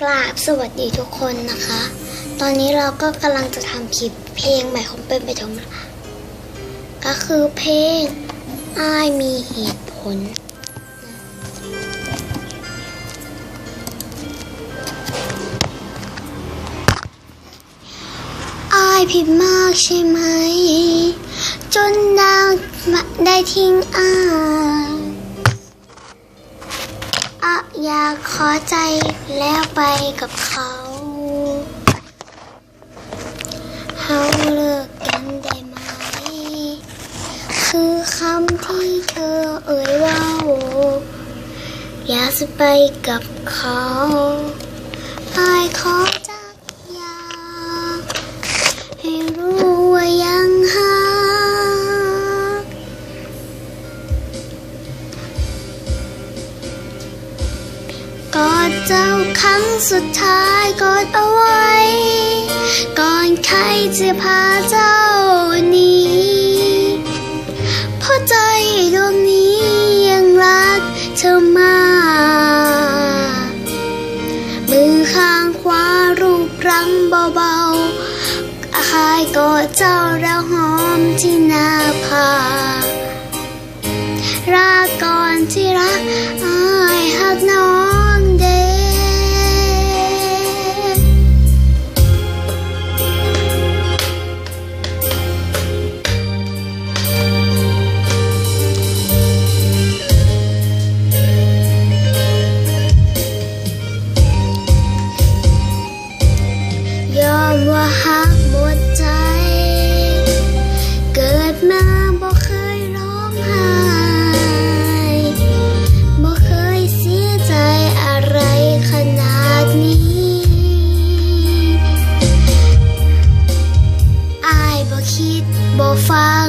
กราบสวัสดีทุกคนนะคะ ตอนนี้เราก็กำลังจะทำคลิปเพลงใหม่ของเป็นไปทงก็คือเพลงอ้ายมีเหตุผลอายผิดมากใช่ไหม จนนางได้ทิ้งอาย ยากขอใจแล้วไปกับเขาเฮาเลิกกันได้ไหม คือคำที่เธอเอ่ยว่าอยากจะไปกับเขา เจ้าครั้งสุดท้ายกอดเอาไว้ ก่อนใครจะพาเจ้าหนีเพราะใจดวงนี้ยังรักเธอมาก มือข้างขวารูปรังเบาๆคายกอดเจ้าแล้วหอมที่หน้าผากรักก่อนที่รักอายหักน้อง หักหมดใจ เกิดมาบ่เคยร้องไห้บ่เคยเสียใจอะไรขนาดนี้ อายบ่คิดบ่ฟัง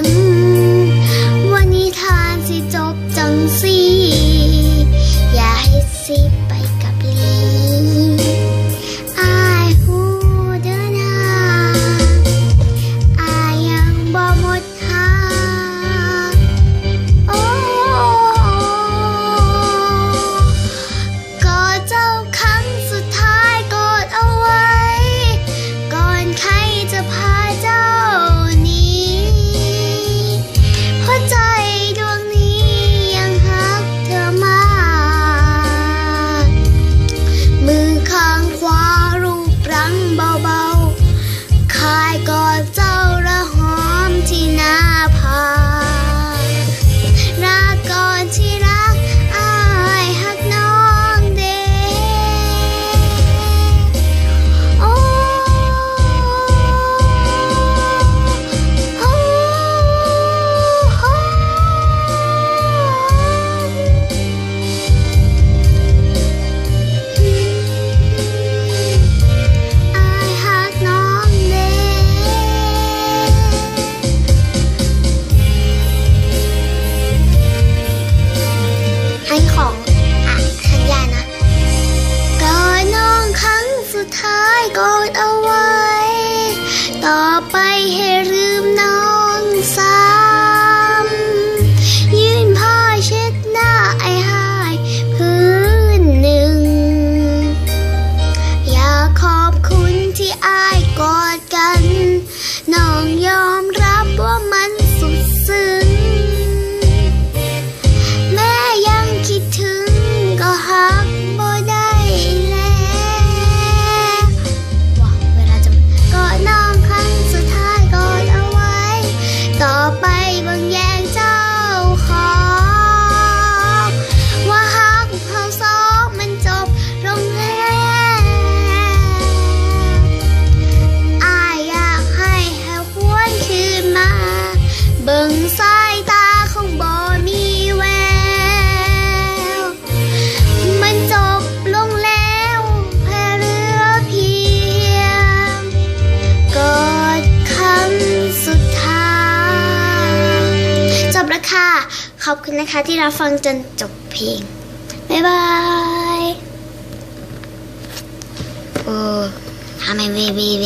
สายตาของบ่มีแวว มันจบลงแล้วแค่เหลือเพียงกอดคำสุดท้าย จบแล้วค่ะ ขอบคุณนะคะที่รับฟังจนจบเพลง บ๊ายบายโอ้ทำไมเวเวเว